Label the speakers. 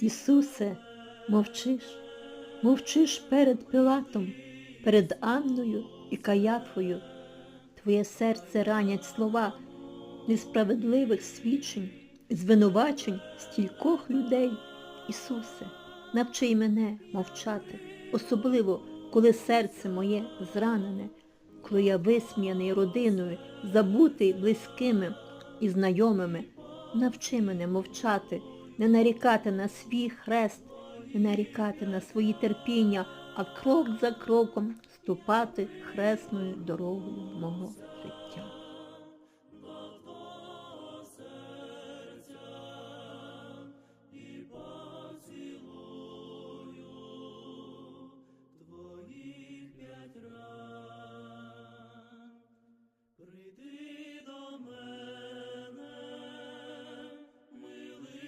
Speaker 1: Ісусе, мовчиш, мовчиш перед Пилатом, перед Анною і Каяфою. Твоє серце ранять слова несправедливих свідчень, звинувачень стількох людей. Ісусе, навчи мене мовчати, особливо, коли серце моє зранене, коли я висміяний родиною, забутий близькими і знайомими. Навчи мене мовчати, не нарікати на свій хрест, не нарікати на свої терпіння, а крок за кроком ступати хресною дорогою мого життя.